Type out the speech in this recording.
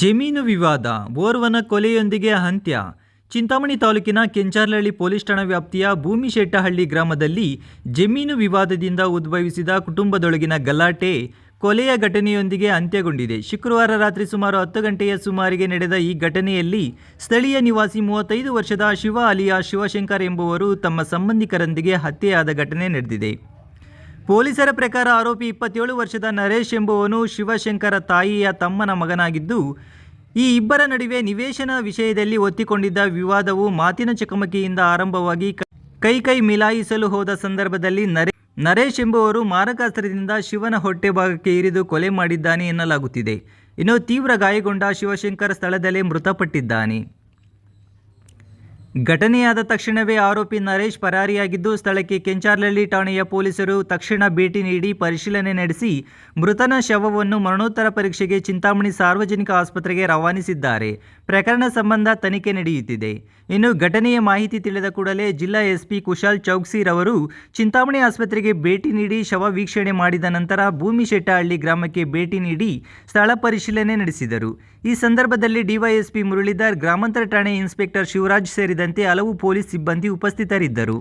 ಜಮೀನು ವಿವಾದ, ಓರ್ವನ ಕೊಲೆಯೊಂದಿಗೆ ಅಂತ್ಯ. ಚಿಂತಾಮಣಿ ತಾಲೂಕಿನ ಕೆಂಚಾರ್ಲಹಳ್ಳಿ ಪೊಲೀಸ್ ಠಾಣಾ ವ್ಯಾಪ್ತಿಯ ಭೂಮಿಶೆಟ್ಟಹಳ್ಳಿ ಗ್ರಾಮದಲ್ಲಿ ಜಮೀನು ವಿವಾದದಿಂದ ಉದ್ಭವಿಸಿದ ಕುಟುಂಬದೊಳಗಿನ ಗಲಾಟೆ ಕೊಲೆಯ ಘಟನೆಯೊಂದಿಗೆ ಅಂತ್ಯಗೊಂಡಿದೆ. ಶುಕ್ರವಾರ ರಾತ್ರಿ ಸುಮಾರು ಹತ್ತು ಗಂಟೆಯ ಸುಮಾರಿಗೆ ನಡೆದ ಈ ಘಟನೆಯಲ್ಲಿ ಸ್ಥಳೀಯ ನಿವಾಸಿ ಮೂವತ್ತೈದು ವರ್ಷದ ಶಿವ ಅಲಿಯಾ ಶಿವಶಂಕರ್ ಎಂಬುವರು ತಮ್ಮ ಸಂಬಂಧಿಕರೊಂದಿಗೆ ಹತ್ಯೆಯಾದ ಘಟನೆ ನಡೆದಿದೆ. ಪೊಲೀಸರ ಪ್ರಕಾರ ಆರೋಪಿ ಇಪ್ಪತ್ತೇಳು ವರ್ಷದ ನರೇಶ್ ಎಂಬುವನು ಶಿವಶಂಕರ ತಾಯಿಯ ತಮ್ಮನ ಮಗನಾಗಿದ್ದು, ಈ ಇಬ್ಬರ ನಡುವೆ ನಿವೇಶನ ವಿಷಯದಲ್ಲಿ ಒತ್ತಿಕೊಂಡಿದ್ದ ವಿವಾದವು ಮಾತಿನ ಚಕಮಕಿಯಿಂದ ಆರಂಭವಾಗಿ ಕ- ಕೈ ಮಿಲಾಯಿಸಲು ಹೋದ ಸಂದರ್ಭದಲ್ಲಿ ನರೇ, ನರೇಶ್ ಎಂಬುವರು ಮಾರಕಾಸ್ತ್ರದಿಂದ ಶಿವನ ಹೊಟ್ಟೆ ಭಾಗಕ್ಕೆ ಇರಿದು ಕೊಲೆ ಮಾಡಿದ್ದಾನೆ ಎನ್ನಲಾಗುತ್ತಿದೆ. ಇನ್ನು ತೀವ್ರ ಗಾಯಗೊಂಡ ಶಿವಶಂಕರ್ ಸ್ಥಳದಲ್ಲೇ ಮೃತಪಟ್ಟಿದ್ದಾನೆ. ಘಟನೆಯಾದ ತಕ್ಷಣವೇ ಆರೋಪಿ ನರೇಶ್ ಪರಾರಿಯಾಗಿದ್ದು, ಸ್ಥಳಕ್ಕೆ ಕೆಂಚಾರ್ಲಹಳ್ಳಿ ಠಾಣೆಯ ಪೊಲೀಸರು ತಕ್ಷಣ ಭೇಟಿ ನೀಡಿ ಪರಿಶೀಲನೆ ನಡೆಸಿ, ಮೃತನ ಶವವನ್ನು ಮರಣೋತ್ತರ ಪರೀಕ್ಷೆಗೆ ಚಿಂತಾಮಣಿ ಸಾರ್ವಜನಿಕ ಆಸ್ಪತ್ರೆಗೆ ರವಾನಿಸಿದ್ದಾರೆ. ಪ್ರಕರಣ ಸಂಬಂಧ ತನಿಖೆ ನಡೆಯುತ್ತಿದೆ. ಇನ್ನು ಘಟನೆಯ ಮಾಹಿತಿ ತಿಳಿದ ಕೂಡಲೇ ಜಿಲ್ಲಾ ಎಸ್ಪಿ ಕುಶಾಲ್ ಚೌಕ್ಸಿ ರವರು ಚಿಂತಾಮಣಿ ಆಸ್ಪತ್ರೆಗೆ ಭೇಟಿ ನೀಡಿ ಶವ ವೀಕ್ಷಣೆ ಮಾಡಿದ ನಂತರ ಭೂಮಿಶೆಟ್ಟಹಳ್ಳಿ ಗ್ರಾಮಕ್ಕೆ ಭೇಟಿ ನೀಡಿ ಸ್ಥಳ ಪರಿಶೀಲನೆ ನಡೆಸಿದರು. ಈ ಸಂದರ್ಭದಲ್ಲಿ ಡಿವೈಎಸ್ಪಿ ಮುರಳೀಧರ್, ಗ್ರಾಮಾಂತರ ಠಾಣೆ ಇನ್ಸ್ಪೆಕ್ಟರ್ ಶಿವರಾಜ್ ಸೇರಿದಂತೆ ಹಲವು ಪೊಲೀಸ್ ಸಿಬ್ಬಂದಿ ಉಪಸ್ಥಿತರಿದ್ದರು.